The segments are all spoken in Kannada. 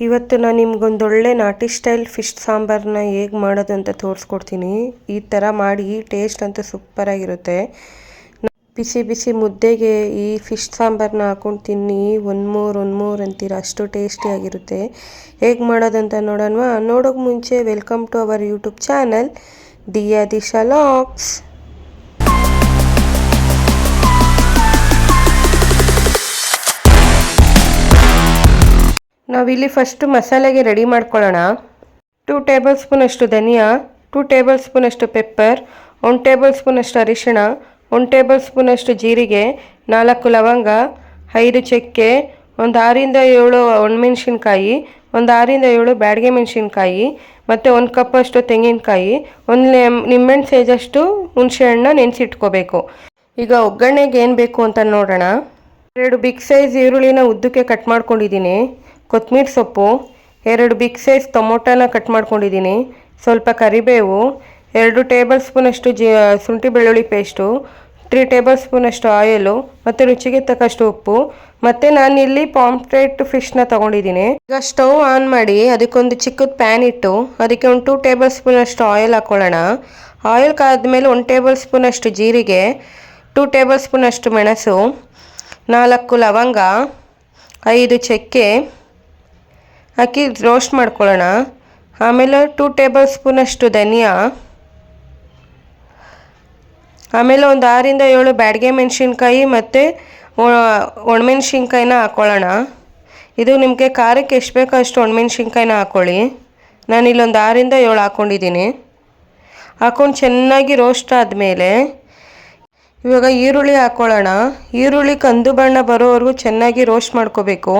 ಇವತ್ತು ನಾನು ನಿಮ್ಗೊಂದೊಳ್ಳೆ ನಾಟಿ ಸ್ಟೈಲ್ ಫಿಶ್ ಸಾಂಬಾರನ್ನ ಹೇಗೆ ಮಾಡೋದು ಅಂತ ತೋರಿಸ್ಕೊಡ್ತೀನಿ. ಈ ಥರ ಮಾಡಿ ಟೇಸ್ಟ್ ಅಂತೂ ಸೂಪರಾಗಿರುತ್ತೆ. ಬಿಸಿ ಬಿಸಿ ಮುದ್ದೆಗೆ ಈ ಫಿಶ್ ಸಾಂಬಾರನ್ನ ಹಾಕೊಂಡು ತಿನ್ನಿ. ಒಂದು ಮೂರು ಒಂದು ಮೂರು ಅಂತೀರ, ಅಷ್ಟು ಟೇಸ್ಟಿಯಾಗಿರುತ್ತೆ ಹೇಗೆ ಮಾಡೋದು ಅಂತ ನೋಡೋಣವಾ? ನೋಡೋಕೆ ಮುಂಚೆ welcome to our YouTube channel Diya Disha LOX ನಾವಿಲ್ಲಿ ಫಸ್ಟು ಮಸಾಲೆಗೆ ರೆಡಿ ಮಾಡ್ಕೊಳ್ಳೋಣ. ಟೂ ಟೇಬಲ್ ಸ್ಪೂನಷ್ಟು ಧನಿಯಾ ಟೂ ಟೇಬಲ್ ಸ್ಪೂನಷ್ಟು ಪೆಪ್ಪರ್ ಒಂದು ಟೇಬಲ್ ಸ್ಪೂನಷ್ಟು ಅರಿಶಿಣ ಒಂದು ಟೇಬಲ್ ಸ್ಪೂನಷ್ಟು ಜೀರಿಗೆ, ನಾಲ್ಕು ಲವಂಗ, ಐದು ಚಕ್ಕೆ, ಒಂದು ಆರಿಂದ ಏಳು ಒಣಮೆಣ್ಸಿನ್ಕಾಯಿ, ಒಂದು ಆರಿಂದ ಏಳು ಬ್ಯಾಡಗೆ ಮೆಣಸಿನ್ಕಾಯಿ, ಮತ್ತು ಒಂದು ಕಪ್ಪಷ್ಟು ತೆಂಗಿನಕಾಯಿ, ಒಂದು ನಿಂಬೆಹಣ್ಣು ಸೇಜಷ್ಟು ಹುಣಸೆಹಣ್ಣ ನೆನೆಸಿಟ್ಕೋಬೇಕು. ಈಗ ಒಗ್ಗರಣೆಗೆ ಏನು ಬೇಕು ಅಂತ ನೋಡೋಣ. ಎರಡು ಬಿಗ್ ಸೈಜ್ ಈರುಳ್ಳಿನ ಉದ್ದಕ್ಕೆ ಕಟ್ ಮಾಡ್ಕೊಂಡಿದ್ದೀನಿ. ಕೊತ್ತಂಬರಿ ಸೊಪ್ಪು, ಎರಡು ಬಿಗ್ ಸೈಜ್ ಟೊಮೊಟೊನ ಕಟ್ ಮಾಡ್ಕೊಂಡಿದ್ದೀನಿ. ಸ್ವಲ್ಪ ಕರಿಬೇವು, ಎರಡು ಟೇಬಲ್ ಸ್ಪೂನಷ್ಟು ಜಿ ಶುಂಠಿ ಬೆಳ್ಳುಳ್ಳಿ ಪೇಸ್ಟು ತ್ರೀ ಟೇಬಲ್ ಸ್ಪೂನಷ್ಟು ಆಯಿಲು ಮತ್ತು ರುಚಿಗೆ ತಕ್ಕಷ್ಟು ಉಪ್ಪು. ಮತ್ತು ನಾನಿಲ್ಲಿ ಪಾಂಪ್ರೇಟ್ ಫಿಶ್ನ ತೊಗೊಂಡಿದ್ದೀನಿ. ಈಗ ಸ್ಟವ್ ಆನ್ ಮಾಡಿ ಅದಕ್ಕೊಂದು ಚಿಕ್ಕದ ಪ್ಯಾನ್ ಇಟ್ಟು ಅದಕ್ಕೆ ಒಂದು ಟೂ ಟೇಬಲ್ ಸ್ಪೂನಷ್ಟು ಆಯಿಲ್ ಹಾಕ್ಕೊಳ್ಳೋಣ ಆಯಿಲ್ ಕಾದ್ಮೇಲೆ ಒಂದು ಟೇಬಲ್ ಸ್ಪೂನಷ್ಟು ಜೀರಿಗೆ ಟೂ ಟೇಬಲ್ ಸ್ಪೂನಷ್ಟು ಮೆಣಸು, ನಾಲ್ಕು ಲವಂಗ, ಐದು ಚಕ್ಕೆ ಹಾಕಿ ರೋಸ್ಟ್ ಮಾಡ್ಕೊಳ್ಳೋಣ. ಆಮೇಲೆ ಟೂ ಟೇಬಲ್ ಸ್ಪೂನಷ್ಟು ಧನಿಯಾ. ಆಮೇಲೆ ಒಂದು ಆರಿಂದ ಏಳು ಬ್ಯಾಡಿಗೆ ಮೆಣಸಿನ್ಕಾಯಿ ಮತ್ತು ಒಣಮೆಣ್ಸಿನ್ಕಾಯಿನ ಹಾಕ್ಕೊಳ್ಳೋಣ ಇದು ನಿಮಗೆ ಖಾರಕ್ಕೆ ಎಷ್ಟು ಬೇಕೋ ಅಷ್ಟು ಒಣಮೆಣ್ಸಿನ್ಕಾಯಿನ ಹಾಕ್ಕೊಳ್ಳಿ ನಾನು ಇಲ್ಲೊಂದು ಆರಿಂದ ಏಳು ಹಾಕ್ಕೊಂಡಿದ್ದೀನಿ ಹಾಕ್ಕೊಂಡು ಚೆನ್ನಾಗಿ ರೋಸ್ಟ್ ಆದಮೇಲೆ ಇವಾಗ ಈರುಳ್ಳಿ ಹಾಕ್ಕೊಳ್ಳೋಣ ಈರುಳ್ಳಿ ಕಂದು ಬಣ್ಣ ಬರೋವರೆಗೂ ಚೆನ್ನಾಗಿ ರೋಸ್ಟ್ ಮಾಡ್ಕೋಬೇಕು.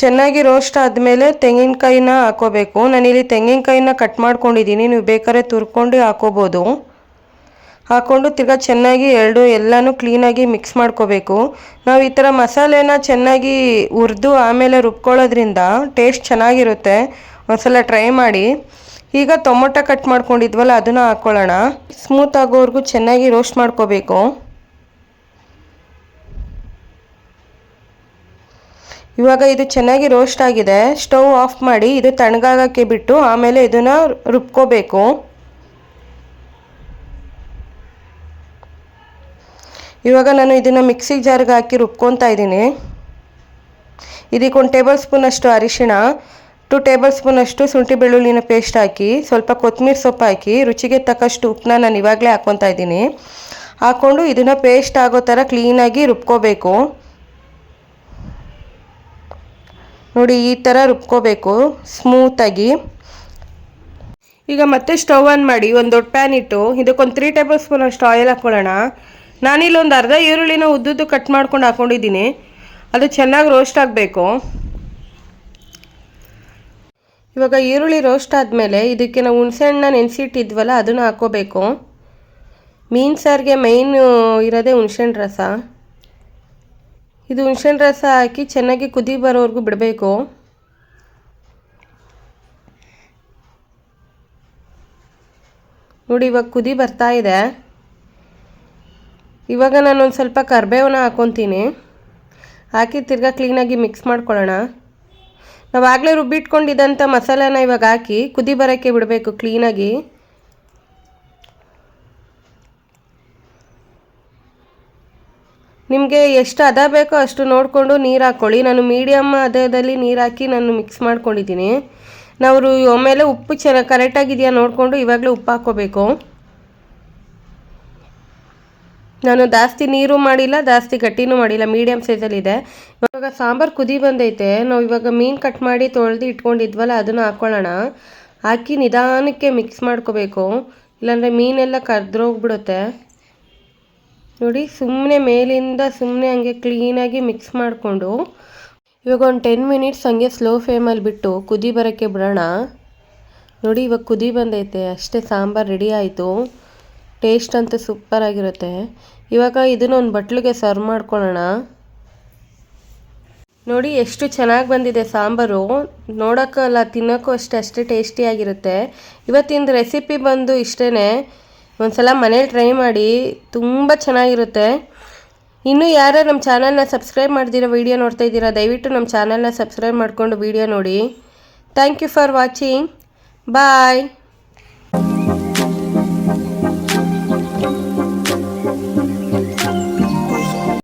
ಚೆನ್ನಾಗಿ ರೋಸ್ಟ್ ಆದಮೇಲೆ ತೆಂಗಿನಕಾಯಿನ ಹಾಕೋಬೇಕು ನಾನಿಲ್ಲಿ ತೆಂಗಿನಕಾಯಿನ ಕಟ್ ಮಾಡ್ಕೊಂಡಿದ್ದೀನಿ ನೀವು ಬೇಕಾದ್ರೆ ತುರ್ಕೊಂಡು ಹಾಕೋಬೋದು ಹಾಕ್ಕೊಂಡು ತಿರ್ಗಾ ಚೆನ್ನಾಗಿ ಎರಡು ಎಲ್ಲನೂ ಕ್ಲೀನಾಗಿ ಮಿಕ್ಸ್ ಮಾಡ್ಕೋಬೇಕು. ನಾವು ಈ ಥರ ಮಸಾಲೆನ ಚೆನ್ನಾಗಿ ಹುರಿದು ಆಮೇಲೆ ರುಬ್ಕೊಳ್ಳೋದ್ರಿಂದ ಟೇಸ್ಟ್ ಚೆನ್ನಾಗಿರುತ್ತೆ. ಒಂದ್ಸಲ ಟ್ರೈ ಮಾಡಿ. ಈಗ ಟೊಮೊಟೊ ಕಟ್ ಮಾಡ್ಕೊಂಡಿದ್ವಲ್ಲ, ಅದನ್ನು ಹಾಕ್ಕೊಳ್ಳೋಣ. ಸ್ಮೂತ್ ಆಗೋವರೆಗೂ ಚೆನ್ನಾಗಿ ರೋಸ್ಟ್ ಮಾಡ್ಕೋಬೇಕು. ಇವಾಗ ಇದು ಚೆನ್ನಾಗಿ ರೋಸ್ಟ್ ಆಗಿದೆ. ಸ್ಟವ್ ಆಫ್ ಮಾಡಿ ಇದು ತಣ್ಣಗಾಗಕ್ಕೆ ಬಿಟ್ಟು ಆಮೇಲೆ ಇದನ್ನು ರುಬ್ಕೋಬೇಕು. ಇವಾಗ ನಾನು ಇದನ್ನು ಮಿಕ್ಸಿ ಜಾರ್ಗೆ ಹಾಕಿ ರುಬ್ಕೊತಾ ಇದ್ದೀನಿ. ಇದಕ್ಕೆ ಒಂದು ಟೇಬಲ್ ಸ್ಪೂನಷ್ಟು ಅರಿಶಿಣ ಟು ಟೇಬಲ್ ಸ್ಪೂನಷ್ಟು ಶುಂಠಿ ಬೆಳ್ಳುಳ್ಳಿನ ಪೇಸ್ಟ್ ಹಾಕಿ, ಸ್ವಲ್ಪ ಕೊತ್ತಂಬರಿ ಸೊಪ್ಪು ಹಾಕಿ, ರುಚಿಗೆ ತಕ್ಕಷ್ಟು ಉಪ್ಪನ್ನ ನಾನು ಇವಾಗಲೇ ಹಾಕ್ಕೊತಾ ಇದ್ದೀನಿ. ಹಾಕ್ಕೊಂಡು ಇದನ್ನು ಪೇಸ್ಟ್ ಆಗೋ ಥರ ಕ್ಲೀನಾಗಿ ರುಬ್ಕೋಬೇಕು. ನೋಡಿ, ಈ ಥರ ರುಬ್ಕೋಬೇಕು ಸ್ಮೂತಾಗಿ ಈಗ ಮತ್ತೆ ಸ್ಟವ್ ಆನ್ ಮಾಡಿ, ಒಂದು ದೊಡ್ಡ ಪ್ಯಾನ್ ಇಟ್ಟು, ಇದಕ್ಕೊಂದು ತ್ರೀ ಟೇಬಲ್ ಸ್ಪೂನ್ ಅಷ್ಟು ಆಯಿಲ್ ಹಾಕ್ಕೊಳ್ಳೋಣ ನಾನಿಲ್ಲೊಂದು ಅರ್ಧ ಈರುಳ್ಳಿನ ಉದ್ದುದ್ದು ಕಟ್ ಮಾಡ್ಕೊಂಡು ಹಾಕ್ಕೊಂಡಿದ್ದೀನಿ ಅದು ಚೆನ್ನಾಗಿ ರೋಸ್ಟ್ ಆಗಬೇಕು. ಇವಾಗ ಈರುಳ್ಳಿ ರೋಸ್ಟ್ ಆದಮೇಲೆ ಇದಕ್ಕೆ ನಾವು ಹುಣಸೆಹಣ್ಣ ನೆನೆಸಿಟ್ಟಿದ್ವಲ್ಲ, ಅದನ್ನು ಹಾಕ್ಕೋಬೇಕು ಮೀನು ಸಾರಿಗೆ ಮೈನ್ ಇರೋದೇ ಹುಣಸೆಹಣ್ಣು ರಸ. ಇದು ಹುಣಸೆಹಣ್ಣು ರಸ ಹಾಕಿ ಚೆನ್ನಾಗಿ ಕುದಿ ಬರೋವರೆಗೂ ಬಿಡಬೇಕು. ನೋಡಿ, ಇವಾಗ ಕುದಿ ಬರ್ತಾ ಇದೆ. ಇವಾಗ ನಾನು ಒಂದು ಸ್ವಲ್ಪ ಕರ್ಬೇವನ್ನ ಹಾಕ್ಕೊತೀನಿ ಹಾಕಿ ತಿರ್ಗಾ ಕ್ಲೀನಾಗಿ ಮಿಕ್ಸ್ ಮಾಡ್ಕೊಳ್ಳೋಣ. ನಾವು ಆಗಲೇ ರುಬ್ಬಿಟ್ಕೊಂಡಿದ್ದಂಥ ಮಸಾಲೆನ ಇವಾಗ ಹಾಕಿ ಕುದಿ ಬರೋಕ್ಕೆ ಬಿಡಬೇಕು ಕ್ಲೀನಾಗಿ ನಿಮಗೆ ಎಷ್ಟು ಅದ ಬೇಕೋ ಅಷ್ಟು ನೋಡಿಕೊಂಡು ನೀರು ಹಾಕ್ಕೊಳ್ಳಿ ನಾನು ಮೀಡಿಯಮ್ ಅದದಲ್ಲಿ ನೀರು ಹಾಕಿ ನಾನು ಮಿಕ್ಸ್ ಮಾಡ್ಕೊಂಡಿದ್ದೀನಿ. ನಾವು ಆಮೇಲೆ ಉಪ್ಪು ಚೆನ್ನಾಗಿ ಕರೆಕ್ಟಾಗಿದೆಯಾ ನೋಡಿಕೊಂಡು ಇವಾಗಲೇ ಉಪ್ಪು ಹಾಕ್ಕೋಬೇಕು. ನಾನು ಜಾಸ್ತಿ ನೀರು ಮಾಡಿಲ್ಲ, ಜಾಸ್ತಿ ಗಟ್ಟಿನೂ ಮಾಡಿಲ್ಲ ಮೀಡಿಯಮ್ ಸೈಜಲ್ಲಿದೆ ಇವಾಗ ಸಾಂಬಾರು ಕುದಿ ಬಂದೈತೆ. ನಾವು ಇವಾಗ ಮೀನು ಕಟ್ ಮಾಡಿ ತೊಳೆದು ಇಟ್ಕೊಂಡಿದ್ವಲ್ಲ, ಅದನ್ನು ಹಾಕ್ಕೊಳ್ಳೋಣ ಹಾಕಿ ನಿಧಾನಕ್ಕೆ ಮಿಕ್ಸ್ ಮಾಡ್ಕೋಬೇಕು. ಇಲ್ಲಾಂದರೆ ಮೀನೆಲ್ಲ ಕರ್ದ್ರೋಗ್ಬಿಡುತ್ತೆ. ನೋಡಿ ಸುಮ್ಮನೆ ಮೇಲಿಂದ ಸುಮ್ಮನೆ ಹಂಗೆ ಕ್ಲೀನಾಗಿ ಮಿಕ್ಸ್ ಮಾಡಿಕೊಂಡು, ಇವಾಗ ಒಂದು ಟೆನ್ ಮಿನಿಟ್ಸ್ ಹಂಗೆ ಸ್ಲೋ ಫ್ಲೇಮಲ್ಲಿ ಬಿಟ್ಟು ಕುದಿ ಬರೋಕ್ಕೆ ಬಿಡೋಣ. ನೋಡಿ, ಇವಾಗ ಕುದಿ ಬಂದೈತೆ, ಅಷ್ಟೇ ಸಾಂಬಾರು ರೆಡಿ ಆಯಿತು. ಟೇಸ್ಟ್ ಅಂತೂ ಸೂಪರಾಗಿರುತ್ತೆ ಇವಾಗ ಇದನ್ನು ಒಂದು ಬಟ್ಲಿಗೆ ಸರ್ವ್ ಮಾಡ್ಕೊಳ್ಳೋಣ. ನೋಡಿ, ಎಷ್ಟು ಚೆನ್ನಾಗಿ ಬಂದಿದೆ ಸಾಂಬಾರು. ನೋಡೋಕ್ಕಲ್ಲ, ತಿನ್ನೋಕ್ಕೂ ಅಷ್ಟೇ ಅಷ್ಟೇ ಟೇಸ್ಟಿಯಾಗಿರುತ್ತೆ ಇವತ್ತಿನ ರೆಸಿಪಿ ಬಂದು ಇಷ್ಟೇ ಒಂದು ಸಲ ಮನೇಲಿ ಟ್ರೈ ಮಾಡಿ, ತುಂಬ ಚೆನ್ನಾಗಿರುತ್ತೆ. ಇನ್ನೂ ಯಾರು ನಮ್ಮ ಚಾನಲ್ನ ಸಬ್ಸ್ಕ್ರೈಬ್ ಮಾಡ್ದಿರೋ ವೀಡಿಯೋ ನೋಡ್ತಾ ಇದ್ದೀರಾ, ದಯವಿಟ್ಟು ನಮ್ಮ ಚಾನಲ್ನ ಸಬ್ಸ್ಕ್ರೈಬ್ ಮಾಡಿಕೊಂಡು ವೀಡಿಯೋ ನೋಡಿ. Thank you for watching bye